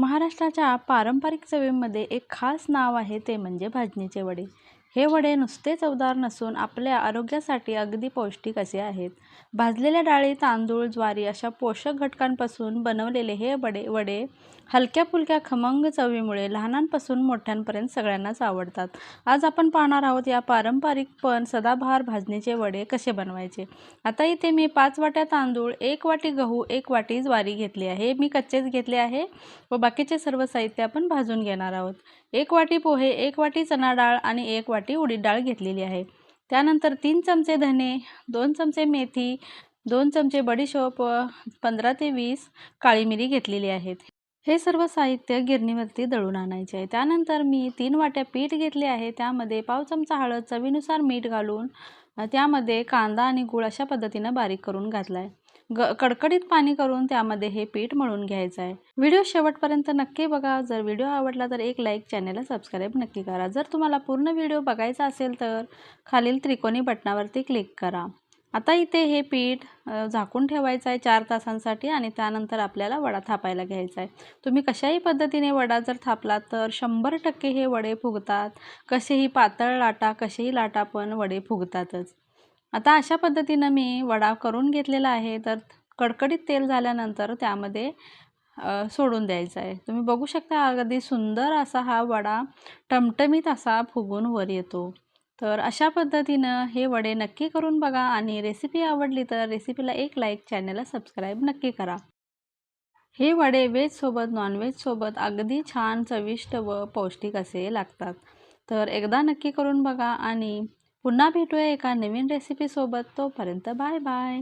महाराष्ट्राच्या पारंपरिक चवीमध्ये एक खास नाव आहे ते म्हणजे भाजणीचे वडे. हे वडे नुसते चवदार नसून आपल्या आरोग्यासाठी अगदी पौष्टिक असे आहेत. भाजलेल्या डाळी तांदूळ ज्वारी अशा पोषक घटकांपासून बनवलेले हे वडे वडे हलक्या फुलक्या खमंग चवीमुळे लहानांपासून मोठ्यांपर्यंत सगळ्यांनाच आवडतात. आज आपण पाहणार आहोत या पारंपरिक पण सदाबहार भाजणीचे वडे कसे बनवायचे. आता इथे मी पाच वाट्या तांदूळ एक वाटी गहू एक वाटी ज्वारी घेतली आहे. मी कच्चेच घेतले आहे व बाकीचे सर्व साहित्य आपण भाजून घेणार आहोत. एक वाटी पोहे एक वाटी चणा डाळ आणि एक वाटी उडीद डाळ घेतलेली आहे. त्यानंतर तीन चमचे धने दोन चमचे मेथी दोन चमचे बडीशोप व पंधरा ते वीस काळी मिरी घेतलेली आहेत. हे सर्व साहित्य गिरणीवरती दळून आणायचे आहे. त्यानंतर मी तीन वाट्या पीठ घेतले आहे. त्यामध्ये पाव चमचा हळद चवीनुसार मीठ घालून त्यामध्ये कांदा आणि गूळ अशा पद्धतीनं बारीक करून घातला आहे ग कडकडीत पाणी करून त्यामध्ये हे पीठ मळून घ्यायचं आहे. व्हिडिओ शेवटपर्यंत नक्की बघा. जर व्हिडिओ आवडला तर एक लाईक चॅनलला सबस्क्राईब नक्की करा. जर तुम्हाला पूर्ण व्हिडिओ बघायचा असेल तर खालील त्रिकोणी बटणावरती क्लिक करा. आता इथे हे पीठ झाकून ठेवायचं आहे चार तासांसाठी आणि त्यानंतर आपल्याला वडा थापायला घ्यायचा आहे. तुम्ही कशाही पद्धतीने वडा जर थापलात तर शंभर टक्के हे वडे फुगतात. कसेही पातळ लाटा कसेही लाटा पण वडे फुगतातच. आता अशा पद्धतीनं मी वडा करून घेतलेला आहे. तर कडकडीत तेल झाल्यानंतर त्यामध्ये सोडून द्यायचं आहे. तुम्ही बघू शकता अगदी सुंदर असा हा वडा टमटमीत असा फुगून वर येतो. तर अशा पद्धतीनं हे वडे नक्की करून बघा आणि रेसिपी आवडली तर रेसिपीला एक लाईक चॅनलला सबस्क्राईब नक्की करा. हे वडे व्हेजसोबत नॉनव्हेजसोबत अगदी छान चविष्ट व पौष्टिक असे लागतात. तर एकदा नक्की करून बघा आणि पुन्हा भेटूया एका नवीन रेसिपीसोबत तोपर्यंत बाय बाय